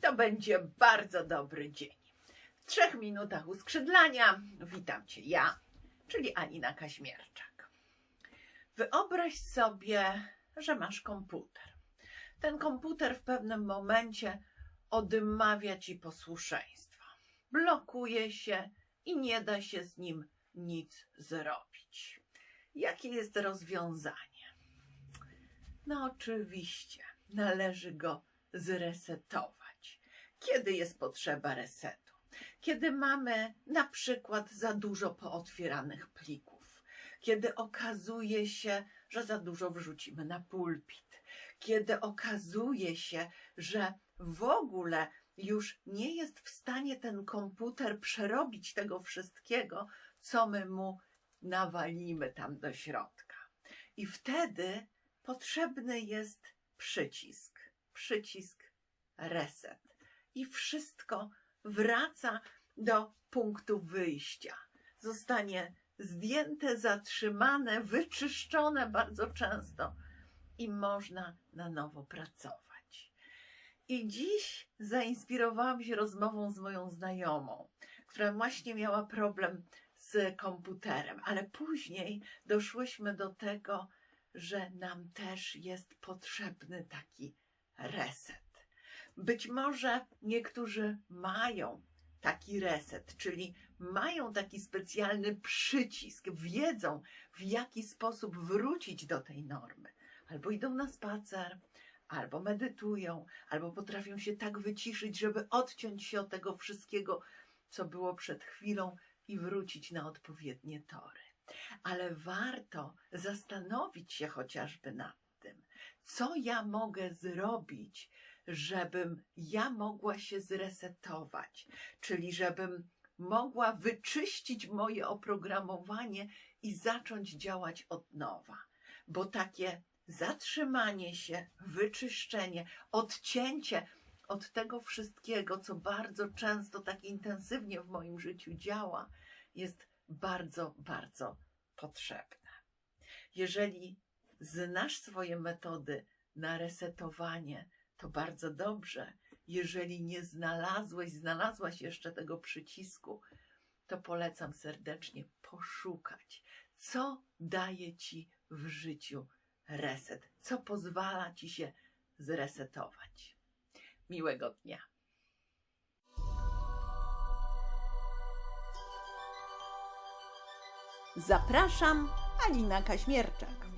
to będzie bardzo dobry dzień. W trzech minutach uskrzydlania witam Cię ja, czyli Anina Kaźmierczak. Wyobraź sobie, że masz komputer. Ten komputer w pewnym momencie odmawia Ci posłuszeństwa. Blokuje się i nie da się z nim nic zrobić. Jakie jest rozwiązanie? No oczywiście, należy go zresetować. Kiedy jest potrzeba resetu? Kiedy mamy na przykład za dużo pootwieranych plików, kiedy okazuje się, że za dużo wrzucimy na pulpit, kiedy okazuje się, że w ogóle już nie jest w stanie ten komputer przerobić tego wszystkiego, co my mu nawalimy tam do środka. I wtedy potrzebny jest przycisk, przycisk reset. I wszystko wraca do punktu wyjścia. Zostanie zdjęte, zatrzymane, wyczyszczone bardzo często i można na nowo pracować. I dziś zainspirowałam się rozmową z moją znajomą, która właśnie miała problem z komputerem, ale później doszłyśmy do tego, że nam też jest potrzebny taki reset. Być może niektórzy mają taki reset, czyli mają taki specjalny przycisk, wiedzą w jaki sposób wrócić do tej normy. Albo idą na spacer, albo medytują, albo potrafią się tak wyciszyć, żeby odciąć się od tego wszystkiego, co było przed chwilą i wrócić na odpowiednie tory. Ale warto zastanowić się chociażby nad tym, co ja mogę zrobić, żebym ja mogła się zresetować, czyli żebym mogła wyczyścić moje oprogramowanie i zacząć działać od nowa. Bo takie zatrzymanie się, wyczyszczenie, odcięcie od tego wszystkiego, co bardzo często tak intensywnie w moim życiu działa, jest bardzo, bardzo potrzebne. Jeżeli znasz swoje metody na resetowanie, to bardzo dobrze. Jeżeli nie znalazłeś, znalazłaś jeszcze tego przycisku, to polecam serdecznie poszukać, co daje ci w życiu reset, co pozwala ci się zresetować. Miłego dnia. Zapraszam, Alina Kaśmierczak.